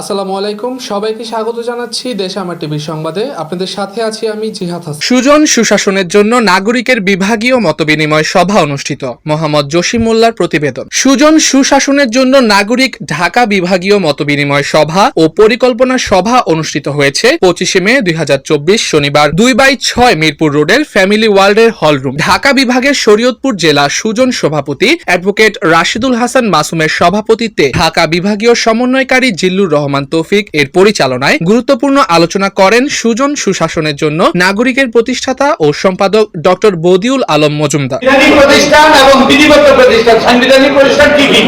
আসসালামু আলাইকুম, সবাইকে স্বাগত জানাচ্ছি দেশ আমার টিভির সংবাদে। আপনাদের সাথে আছি আমি জিহাদ হাসান। সুজন সুশাসনের জন্য নাগরিকের বিভাগীয় মতবিনিময় সভা অনুষ্ঠিত, মোহাম্মদ জসিম মোল্লার প্রতিবেদন। সুজন সুশাসনের জন্য নাগরিক ঢাকা বিভাগীয় মতবিনিময় সভা ও পরিকল্পনা সভা অনুষ্ঠিত হয়েছে পঁচিশে মে দুই চব্বিশ শনিবার দুই বাই ছয় মিরপুর রোডের ফ্যামিলি ওয়ার্ল্ডের হলরুম। ঢাকা বিভাগের শরীয়তপুর জেলা সুজন সভাপতি অ্যাডভোকেট রাশিদুল হাসান মাসুমের সভাপতিত্বে ঢাকা বিভাগীয় সমন্বয়কারী জিল্লুর রহমান তৌফিক এর পরিচালনায় গুরুত্বপূর্ণ আলোচনা করেন সুজন সুশাসনের জন্য নাগরিকের প্রতিষ্ঠাতা ও সম্পাদক ডক্টর বদিউল আলম মজুমদার। প্রতিষ্ঠান এবং বিধিবদ্ধ প্রতিষ্ঠান, সাংবিধানিক প্রতিষ্ঠান কি কি?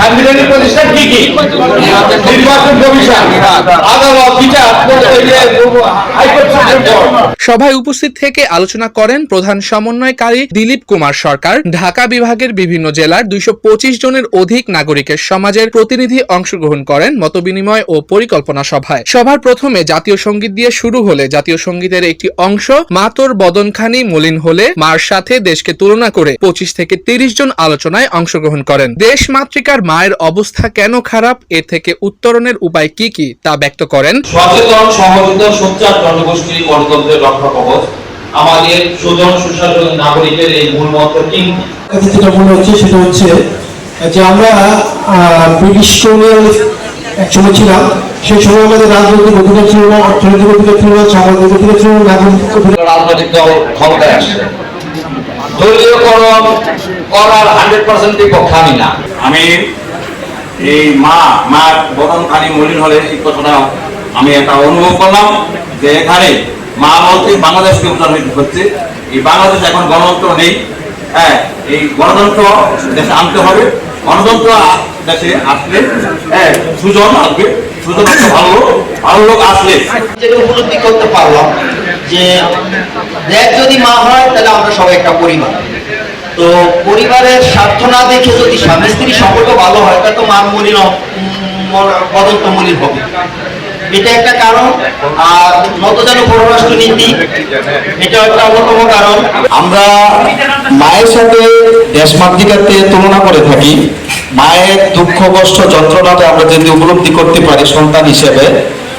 সাংবিধানিক প্রতিষ্ঠান কি কি? নির্বাচন কমিশন। আদালত, বিচার সভায় উপস্থিত থেকে আলোচনা করেন প্রধান সমন্বয়কারী দিলীপ কুমার সরকার। ঢাকা বিভাগের বিভিন্ন জেলার দুইশো জনের অধিক নাগরিকের সমাজের প্রতিনিধি অংশগ্রহণ করেন মতবিনিময় ও পরিকল্পনা সভায়। সভার প্রথমে জাতীয় সংগীত দিয়ে শুরু হলে জাতীয় সঙ্গীতের একটি অংশ মাতর বদনখানি মলিন হলে মার সাথে দেশকে তুলনা করে পঁচিশ থেকে তিরিশ জন আলোচনায় অংশগ্রহণ করেন। দেশ মাতৃকার মায়ের অবস্থা কেন খারাপ? এর থেকে উত্তরণের উপায় কি কি তা ব্যক্ত করেন। সচেতন সোচ্চার জনগোষ্ঠী গণতন্ত্রের রক্ষা কবচ আমাদের সুজন সুশাসন নাগরিকের এই মূল মন্ত্র কাছে যেটা মনে হচ্ছে সেটা হচ্ছে যে আমরা আহ, ব্রিটিশ কলোনিয়াল এক সময় ছিলাম সেই সময় আমাদের রাজনৈতিক অধিকার ছিল না অর্থনৈতিক অধিকার ছিল না সামাজিক অধিকার ছিল না নাগরিক রাজনৈতিক দল ক্ষমতায় আসছে। দলীয়করণ করার হান্ড্রেড পার্সেন্ট বিপক্ষে আমি না। আমি এই মা মা বদন খানি মলিন হলে এই কথাটা আমি একটা অনুভব করলাম যে এখানে মা বলতে বাংলাদেশকে উদাহরণ হচ্ছে। এই বাংলাদেশ এখন গণতন্ত্র নেই। হ্যাঁ এই গণতন্ত্র দেশে আনতে হবে। গণতন্ত্র দেশে আসলে হ্যাঁ সুজন আসবে। সুজন ভালো ভালো লোক আসলে। উপলব্ধি করতে পারলাম যে দেখ যদি মা হয় তাহলে সবাই একটা পরিবার। তো পরিবারের স্বার্থ না দেখে যদি স্বামী স্ত্রী সম্পর্ক ভালো হয়, তাহলে তো মান মলিন হবে। এটা একটা কারণ। আর নতজানু পররাষ্ট্র নীতি, এটা একটা অন্যতম কারণ। আমরা মায়ের সাথে দেশমাতৃকাতে তুলনা করে থাকি। মায়ের দুঃখ, কষ্ট যন্ত্রণাটা আমরা যদি উপলব্ধি করতে পারি সন্তান হিসেবে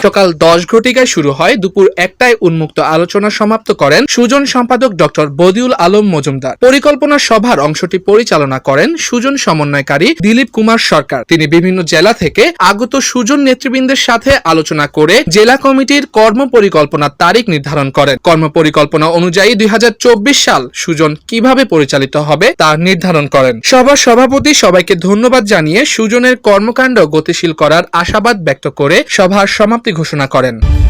সকাল দশ ঘটিকায় শুরু হয় দুপুর একটায় উন্মুক্ত আলোচনা সমাপ্ত করেন সুজন সম্পাদক ডক্টর বদিউল আলম মজুমদার। পরিকল্পনা সভার অংশটি পরিচালনা করেন সুজন সমন্বয়কারী দিলীপ কুমার সরকার। তিনি বিভিন্ন জেলা থেকে আগত সুজন নেতৃবৃন্দের সাথে আলোচনা করে জেলা কমিটির কর্ম পরিকল্পনার তারিখ নির্ধারণ করেন। কর্ম পরিকল্পনা অনুযায়ী দুই হাজার চব্বিশ সাল সুজন কীভাবে পরিচালিত হবে তা নির্ধারণ করেন। সভার সভাপতি সবাইকে ধন্যবাদ জানিয়ে সুজনের কর্মকাণ্ড গতিশীল করার আশাবাদ ব্যক্ত করে সভার সমাপ্তি ঘোষণা করেন।